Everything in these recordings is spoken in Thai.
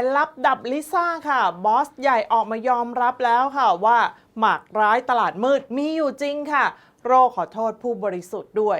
นลับดับลิซ่าค่ะ บอสใหญ่ออกมายอมรับแล้วค่ะว่าหมากร้ายตลาดมืดมีอยู่จริงค่ะ โรขอโทษผู้บริสุทธิ์ด้วย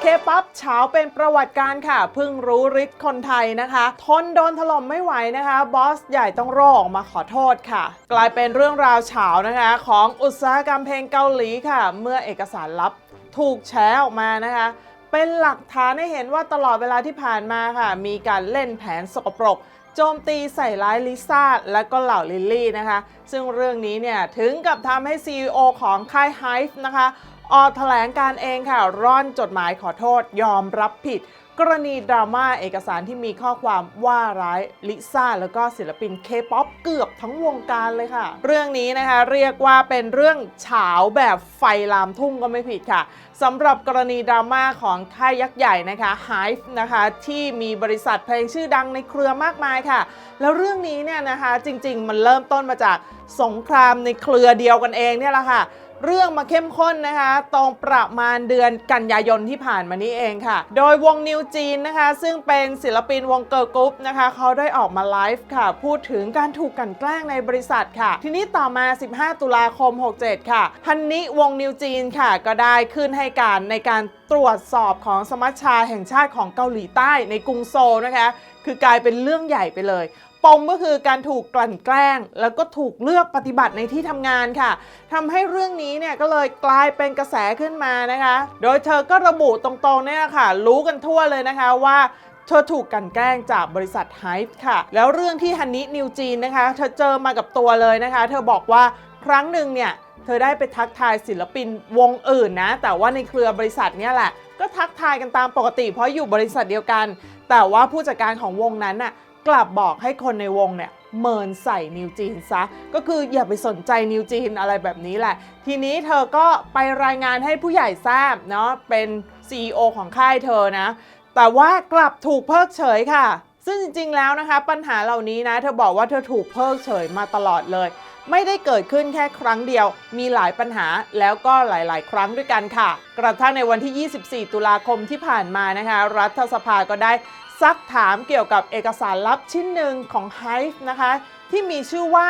เคป๊อปเฉาเป็นประวัติการค่ะเพิ่งรู้ฤทธิ์คนไทยนะคะ ทนโดนถล่มไม่ไหวนะคะ บอสใหญ่ต้องรออกมาขอโทษค่ะ กลายเป็นเรื่องราวเฉานะคะ ของอุตสาหกรรมเพลงเกาหลีค่ะ เมื่อเอกสารลับถูกแฉออกมานะคะ เป็นหลักฐานให้เห็นว่าตลอดเวลาที่ผ่านมาค่ะ มีการเล่นแผนสกปรกโจมตีใส่ร้ายลิซ่าและก็เหล่าลิลลี่นะคะ ซึ่งเรื่องนี้เนี่ยถึงกับทำให้ CEO ของค่าย Hive นะคะ ออกแถลงการเองค่ะ ร่อนจดหมายขอโทษยอมรับผิด กรณีดราม่าเอกสารที่มีข้อความว่าร้ายลิซ่าแล้วก็ศิลปินเคป๊อปเกือบทั้งวงการเลยค่ะ เรื่องนี้นะคะเรียกว่าเป็นเรื่องเฉาแบบไฟลามทุ่งก็ไม่ผิดค่ะสำหรับกรณีดราม่าของค่ายยักษ์ใหญ่นะคะ Hive นะคะที่มีบริษัทเพลงชื่อดังในเครือมากมายค่ะ แล้วเรื่องนี้เนี่ยนะคะจริง ๆ มันเริ่มต้นมาจากสงครามในเครือเดียวกันเองเนี่ยแหละค่ะ เรื่องมาเข้มข้นนะคะ ตรงประมาณเดือนกันยายนที่ผ่านมานี้เองค่ะ โดยวงนิวจีนนะคะ ซึ่งเป็นศิลปินวงเกิร์ลกรุ๊ปนะคะ เขาได้ออกมาไลฟ์ค่ะ พูดถึงการถูกกลันแกล้งในบริษัทค่ะ ทีนี้ต่อมา 15 ตุลาคม 67 ค่ะฮันนิวงนิวจีนค่ะ ก็ได้ขึ้นให้การในการตรวจสอบของสมัชชาแห่งชาติของเกาหลีใต้ในกรุงโซลนะคะ คือกลายเป็นเรื่องใหญ่ไปเลย ปมก็คือการถูกกลั่นแกล้ง แล้วก็ถูกเลือกปฏิบัติในที่ทำงานค่ะทำให้เรื่องนี้เนี่ยก็เลยกลายเป็นกระแสขึ้นมานะคะ โดยเธอก็ระบุตรงๆเนี่ยค่ะ รู้กันทั่วเลยนะคะว่าเธอถูกกลั่นแกล้งจากบริษัทไฮฟ์ค่ะ แล้วเรื่องที่ฮันนินิวจีนนะคะ เธอเจอมากับตัวเลยนะคะ เธอบอกว่าครั้งหนึ่งเนี่ย เธอได้ไปทักทายศิลปินวงอื่นนะ แต่ว่าในเครือบริษัทเนี่ยแหละ ก็ทักทายกันตามปกติเพราะอยู่บริษัทเดียวกัน แต่ว่าผู้จัดการของวงนั้นน่ะ กลับบอกให้คนในวงเนี่ยเมินใส่นิวจีนซะ ก็คืออย่าไปสนใจนิวจีนอะไรแบบนี้แหละ ทีนี้เธอก็ไปรายงานให้ผู้ใหญ่ทราบเนาะเป็น CEO ของค่ายเธอนะ แต่ว่ากลับถูกเพิกเฉยค่ะ ซึ่งจริงๆแล้วนะคะปัญหาเหล่านี้นะเธอบอกว่าเธอถูกเพิกเฉยมาตลอดเลย ไม่ได้เกิดขึ้นแค่ครั้งเดียว มีหลายปัญหาแล้วก็หลาย ๆ ครั้งด้วยกันค่ะ กระทั่งในวันที่ 24 ตุลาคมที่ผ่านมานะคะ รัฐสภาก็ได้ซักถามเกี่ยวกับเอกสารลับชิ้นหนึ่งของ Hive นะคะ ที่มีชื่อว่า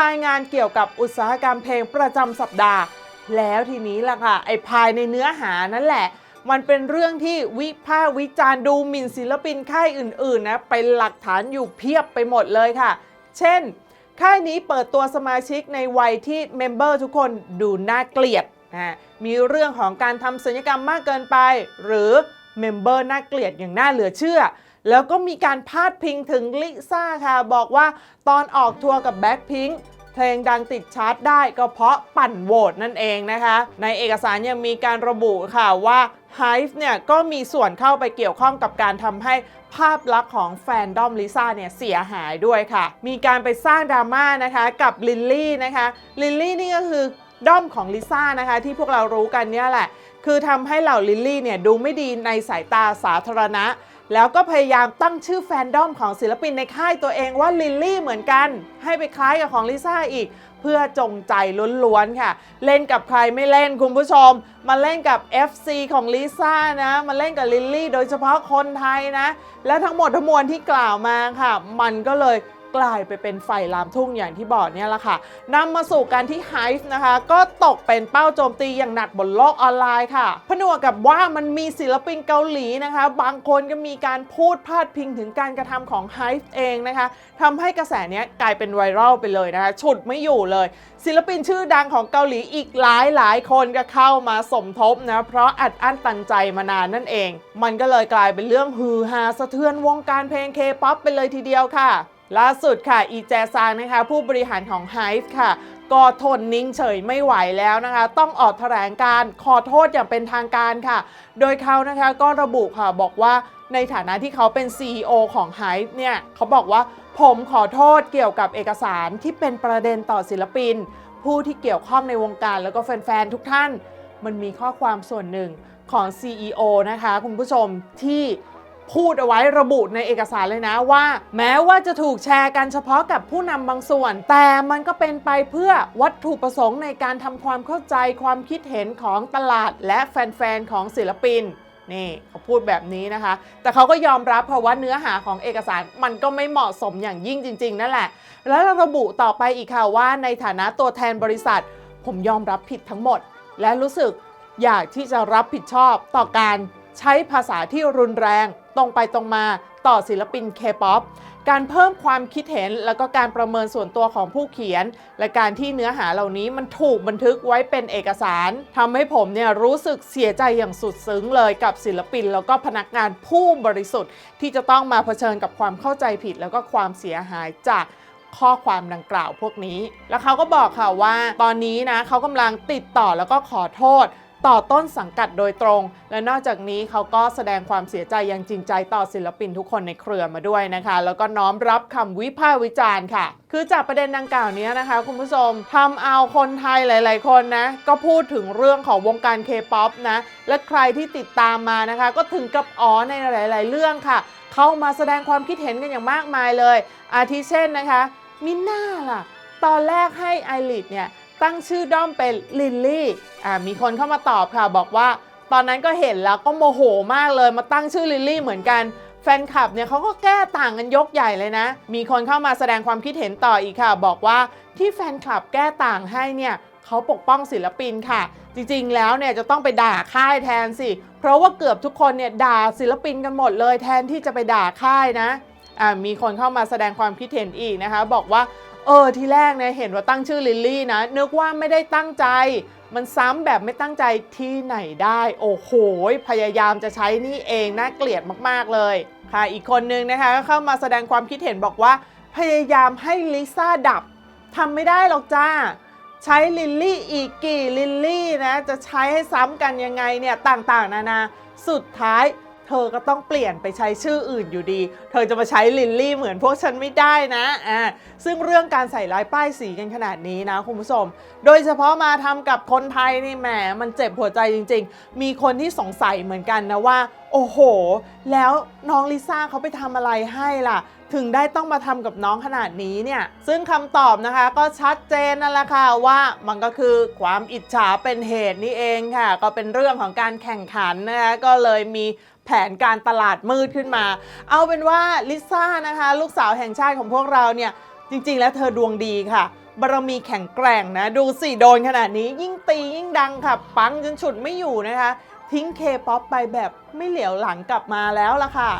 รายงานเกี่ยวกับอุตสาหกรรมเพลงประจำสัปดาห์ แล้วทีนี้ล่ะค่ะไอ้ภายในเนื้อหานั่นแหละ มันเป็นเรื่องที่วิพากษ์วิจารณ์ดูหมิ่นศิลปินค่ายอื่นๆนะเป็นหลักฐานอยู่เพียบไปหมดเลยค่ะ เช่น ค่ายนี้เปิดตัวสมาชิกในวัยที่เมมเบอร์ทุกคนดูน่าเกลียดนะมีเรื่องของการทำศัลยกรรมมากเกินไป หรือเมมเบอร์น่าเกลียดอย่างน่าเหลือเชื่อ แล้วก็มีการพาดพิงถึงลิซ่าค่ะ บอกว่าตอนออกทัวร์กับแบ็คพิงค เพลงดังติดชาร์ตได้ก็เพราะปั่นโหวตนั่นเองนะคะ ในเอกสารยังมีการระบุค่ะว่า Hive เนี่ยก็มีส่วนเข้าไปเกี่ยวข้องกับการทำให้ภาพลักษณ์ของแฟนดอมลิซ่าเนี่ยเสียหายด้วยค่ะ มีการไปสร้างดราม่านะคะกับลิลลี่นะคะ ลิลลี่นี่ก็คือด้อมของลิซ่านะคะที่พวกเรารู้กันเนี่ยแหละ คือทำให้เหล่าลิลลี่เนี่ยดูไม่ดีในสายตาสาธารณะ แล้วก็พยายามตั้งชื่อแฟนดอมของศิลปินในค่ายตัวเองว่าลิลลี่เหมือนกัน ให้ไปคล้ายกับของลิซ่าอีก เพื่อจงใจล้วนๆค่ะ เล่นกับใครไม่เล่นคุณผู้ชม มาเล่นกับ FC ของลิซ่านะ มาเล่นกับลิลลี่โดยเฉพาะคนไทยนะ และทั้งหมดทั้งมวลที่กล่าวมาค่ะ มันก็เลย กลายไปเป็นไฟลามทุ่งอย่างที่บอกเนี่ยแหละค่ะนำมาสู่การที่ Hive นะคะ ก็ตกเป็นเป้าโจมตีอย่างหนักบนโลกออนไลน์ค่ะผนวกกับว่ามันมีศิลปินเกาหลีนะคะ บางคนก็มีการพูดพาดพิงถึงการกระทำของ Hive เองนะคะทำให้กระแสเนี้ยกลายเป็นไวรัลไปเลยนะคะ ฉุดไม่อยู่เลย ศิลปินชื่อดังของเกาหลีอีกหลายหลายคนก็เข้ามาสมทบนะเพราะอัดอั้นตันใจมานานนั่นเอง มันก็เลยกลายเป็นเรื่องฮือฮาสะเทือนวงการเพลงเคป๊อปไปเลยทีเดียวค่ะ ล่าสุดค่ะ อีแจซางนะคะ ผู้บริหารของ Hive ค่ะ ก็ทนนิ่งเฉยไม่ไหวแล้วนะคะ ต้องออกแถลงการขอโทษอย่างเป็นทางการค่ะ โดยเขานะคะก็ระบุค่ะบอกว่าในฐานะที่เขาเป็น CEO ของ Hive เนี่ย เขาบอกว่าผมขอโทษเกี่ยวกับเอกสารที่เป็นประเด็นต่อศิลปิน ผู้ที่เกี่ยวข้องในวงการแล้วก็แฟนๆทุกท่าน มันมีข้อความส่วนหนึ่งของ CEO นะคะ คุณผู้ชมที่ พูดเอาไว้ระบุในเอกสารเลยนะว่า แม้ว่าจะถูกแชร์กันเฉพาะกับผู้นำบางส่วน แต่มันก็เป็นไปเพื่อวัตถุประสงค์ในการทำความเข้าใจความคิดเห็นของตลาดและแฟนๆของศิลปินนี่เขาพูดแบบนี้นะคะ แต่เขาก็ยอมรับเพราะว่าเนื้อหาของเอกสารมันก็ไม่เหมาะสมอย่างยิ่งจริง ๆ นั่นแหละ แล้วระบุต่อไปอีกค่ะว่าในฐานะตัวแทนบริษัท ผมยอมรับผิดทั้งหมด และรู้สึกอยากที่จะรับผิดชอบต่อการใช้ภาษาที่รุนแรง ตรงไปตรงมาต่อศิลปินเคป๊อปการเพิ่มความคิดเห็นแล้วก็การประเมินส่วนตัวของผู้เขียน และการที่เนื้อหาเหล่านี้มันถูกบันทึกไว้เป็นเอกสารทำให้ผมเนี่ยรู้สึกเสียใจอย่างสุดซึ้งเลยกับศิลปิน แล้วก็พนักงานผู้บริสุทธิ์ ที่จะต้องมาเผชิญกับความเข้าใจผิด แล้วก็ความเสียหายจากข้อความดังกล่าวพวกนี้ แล้วเขาก็บอกค่ะว่า ตอนนี้นะเขากำลังติดต่อแล้วก็ขอโทษ ต่อต้นสังกัดโดยตรง และนอกจากนี้เขาก็แสดงความเสียใจอย่างจริงใจต่อศิลปินทุกคนในเครือมาด้วยนะคะ แล้วก็น้อมรับคำวิพากษ์วิจารณ์ค่ะ คือจากประเด็นดังกล่าวนี้นะคะ คุณผู้ชมทำเอาคนไทยหลาย ๆ คนนะ ก็พูดถึงเรื่องของวงการเคป๊อปนะ และใครที่ติดตามมานะคะ ก็ถึงกับอ๋อในหลาย ๆ เรื่องค่ะ เข้ามาแสดงความคิดเห็นกันอย่างมากมายเลย อาทิเช่นนะคะมิน่าล่ะ ตอนแรกให้ไอริดเนี่ย ตั้งชื่อด้อมเป็นลินลี่อ่ามีคนเข้ามาตอบค่ะบอกว่า ตอนนั้นก็เห็นแล้วก็โมโหมากเลยมาตั้งชื่อลิลลี่เหมือนกันแฟนคลับเนี่ยเขาก็แก้ต่างกันยกใหญ่เลยนะ มีคนเข้ามาแสดงความคิดเห็นต่ออีกค่ะ บอกว่าที่แฟนคลับแก้ต่างให้เนี่ยเขาปกป้องศิลปินค่ะ จริงๆแล้วเนี่ยจะต้องไปด่าค่ายแทนสิ เพราะว่าเกือบทุกคนเนี่ยด่าศิลปินกันหมดเลยแทนที่จะไปด่าค่ายนะอ่ามีคนเข้ามาแสดงความคิดเห็นอีกนะคะ บอกว่า เออทีแรกเนี่ยเห็นว่าตั้งชื่อลิลลี่นะนึกว่าไม่ได้ตั้งใจ มันซ้ำแบบไม่ตั้งใจที่ไหนได้ โอ้โหพยายามจะใช้นี่เองน่าเกลียดมากๆเลย ค่ะอีกคนนึงนะคะก็เข้ามาแสดงความคิดเห็นบอกว่า พยายามให้ลิซ่าดับทำไม่ได้หรอกจ้า ใช้ลิลลี่อีกกี่ลิลลี่นะจะใช้ให้ซ้ำกันยังไงเนี่ยต่างๆ นานาสุดท้าย เธอก็ต้องเปลี่ยนไปใช้ชื่ออื่นอยู่ดี เธอจะมาใช้ลิลลี่เหมือนพวกฉันไม่ได้นะอ่าซึ่งเรื่องการใส่ลายป้ายสีกันขนาดนี้นะคุณผู้ชม โดยเฉพาะมาทำกับคนไทยนี่แหมมันเจ็บหัวใจจริง ๆ มีคนที่สงสัยเหมือนกันนะว่า โอ้โห แล้วน้องลิซ่าเขาไปทำอะไรให้ล่ะถึงได้ต้องมาทำกับน้องขนาดนี้เนี่ย ซึ่งคำตอบนะคะก็ชัดเจนนั่นแหละค่ะว่ามันก็คือความอิจฉาเป็นเหตุนี่เองค่ะ ก็เป็นเรื่องของการแข่งขันนะคะก็เลยมี แผนการตลาดมืดขึ้นมา เอาเป็นว่าลิซ่านะคะ ลูกสาวแห่งชาติของพวกเราเนี่ยจริง ๆ แล้วเธอดวงดีค่ะบารมีแข็งแกร่งนะ ดูสิโดนขนาดนี้ยิ่งตียิ่งดังค่ะ ปังจนฉุดไม่อยู่นะคะ ทิ้งเคป๊อปไปแบบไม่เหลียวหลังกลับมาแล้วล่ะค่ะ